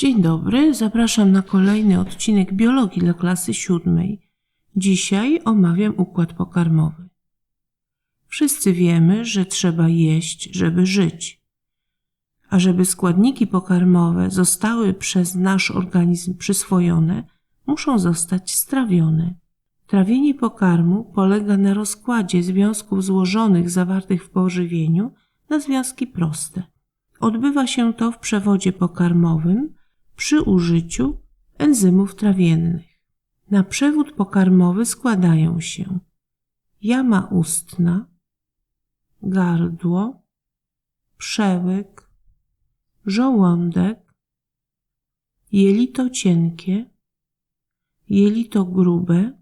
Dzień dobry, zapraszam na kolejny odcinek biologii dla klasy siódmej. Dzisiaj omawiam układ pokarmowy. Wszyscy wiemy, że trzeba jeść, żeby żyć. A żeby składniki pokarmowe zostały przez nasz organizm przyswojone, muszą zostać strawione. Trawienie pokarmu polega na rozkładzie związków złożonych zawartych w pożywieniu na związki proste. Odbywa się to w przewodzie pokarmowym przy użyciu enzymów trawiennych. Na przewód pokarmowy składają się jama ustna, gardło, przełyk, żołądek, jelito cienkie, jelito grube,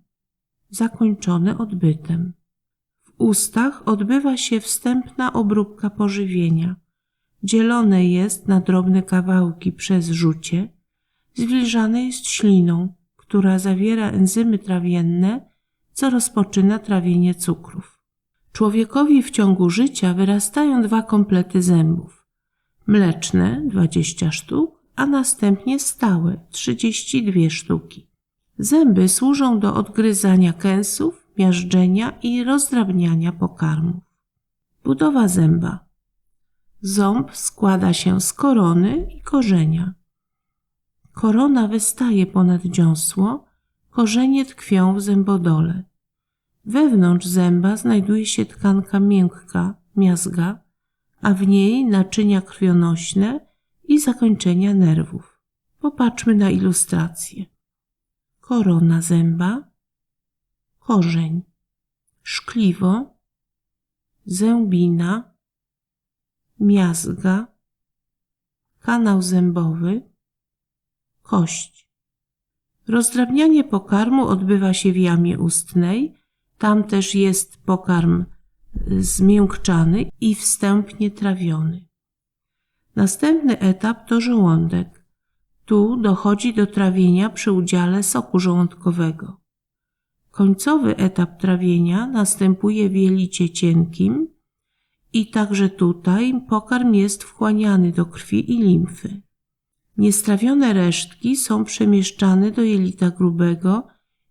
zakończone odbytem. W ustach odbywa się wstępna obróbka pożywienia. Dzielone jest na drobne kawałki przez rzucie, zwilżane jest śliną, która zawiera enzymy trawienne, co rozpoczyna trawienie cukrów. Człowiekowi w ciągu życia wyrastają dwa komplety zębów. Mleczne 20 sztuk, a następnie stałe 32 sztuki. Zęby służą do odgryzania kęsów, miażdżenia i rozdrabniania pokarmów. Budowa zęba. Ząb składa się z korony i korzenia. Korona wystaje ponad dziąsło, korzenie tkwią w zębodole. Wewnątrz zęba znajduje się tkanka miękka, miazga, a w niej naczynia krwionośne i zakończenia nerwów. Popatrzmy na ilustrację. Korona zęba, korzeń, szkliwo, zębina, miazga, kanał zębowy, kość. Rozdrabnianie pokarmu odbywa się w jamie ustnej, tam też jest pokarm zmiękczany i wstępnie trawiony. Następny etap to żołądek. Tu dochodzi do trawienia przy udziale soku żołądkowego. Końcowy etap trawienia następuje w jelicie cienkim i także tutaj pokarm jest wchłaniany do krwi i limfy. Niestrawione resztki są przemieszczane do jelita grubego,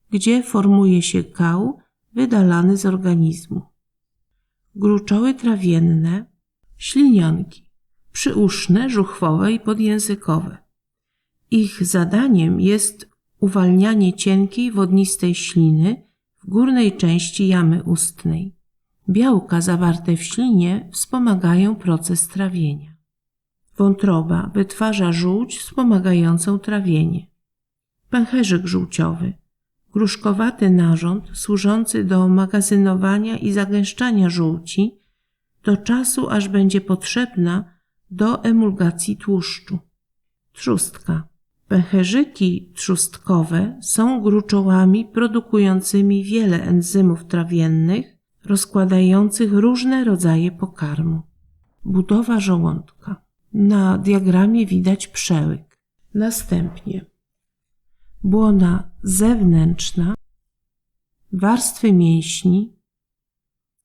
gdzie formuje się kał wydalany z organizmu. Gruczoły trawienne, ślinianki, przyuszne, żuchwowe i podjęzykowe. Ich zadaniem jest uwalnianie cienkiej, wodnistej śliny w górnej części jamy ustnej. Białka zawarte w ślinie wspomagają proces trawienia. Wątroba wytwarza żółć wspomagającą trawienie. Pęcherzyk żółciowy. Gruszkowaty narząd służący do magazynowania i zagęszczania żółci do czasu, aż będzie potrzebna do emulgacji tłuszczu. Trzustka. Pęcherzyki trzustkowe są gruczołami produkującymi wiele enzymów trawiennych, rozkładających różne rodzaje pokarmu. Budowa żołądka. Na diagramie widać przełyk. Następnie błona zewnętrzna, warstwy mięśni,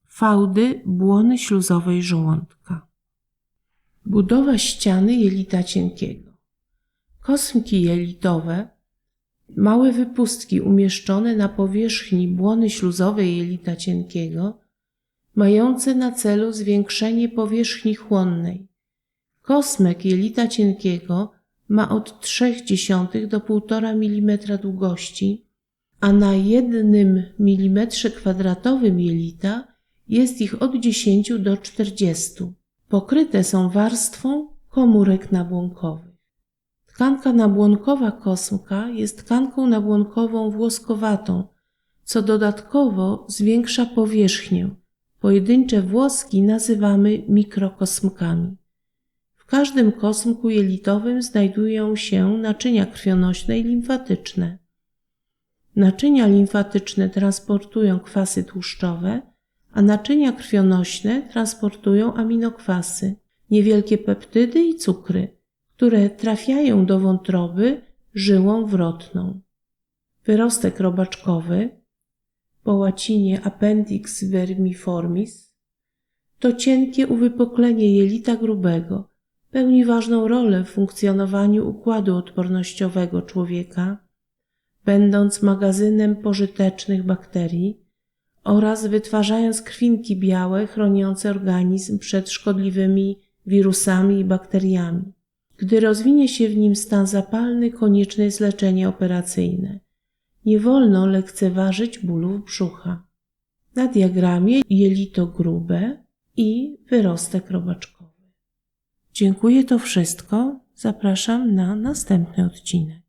fałdy błony śluzowej żołądka. Budowa ściany jelita cienkiego. Kosmki jelitowe, małe wypustki umieszczone na powierzchni błony śluzowej jelita cienkiego, mające na celu zwiększenie powierzchni chłonnej Kosmek jelita cienkiego ma od 0,3 do 1,5 mm długości, a na jednym mm kwadratowym jelita jest ich od 10 do 40. Pokryte są warstwą komórek nabłonkowych. Tkanka nabłonkowa kosmka jest tkanką nabłonkową włoskowatą, co dodatkowo zwiększa powierzchnię. Pojedyncze włoski nazywamy mikrokosmkami każdym kosmku jelitowym znajdują się naczynia krwionośne i limfatyczne. Naczynia limfatyczne transportują kwasy tłuszczowe, a naczynia krwionośne transportują aminokwasy, niewielkie peptydy i cukry, które trafiają do wątroby żyłą wrotną. Wyrostek robaczkowy, po łacinie appendix vermiformis, to cienkie uwypuklenie jelita grubego, pełni ważną rolę w funkcjonowaniu układu odpornościowego człowieka, będąc magazynem pożytecznych bakterii oraz wytwarzając krwinki białe chroniące organizm przed szkodliwymi wirusami i bakteriami. Gdy rozwinie się w nim stan zapalny, konieczne jest leczenie operacyjne. Nie wolno lekceważyć bólów brzucha. Na diagramie jelito grube i wyrostek robaczkowy. Dziękuję to wszystko. Zapraszam na następny odcinek.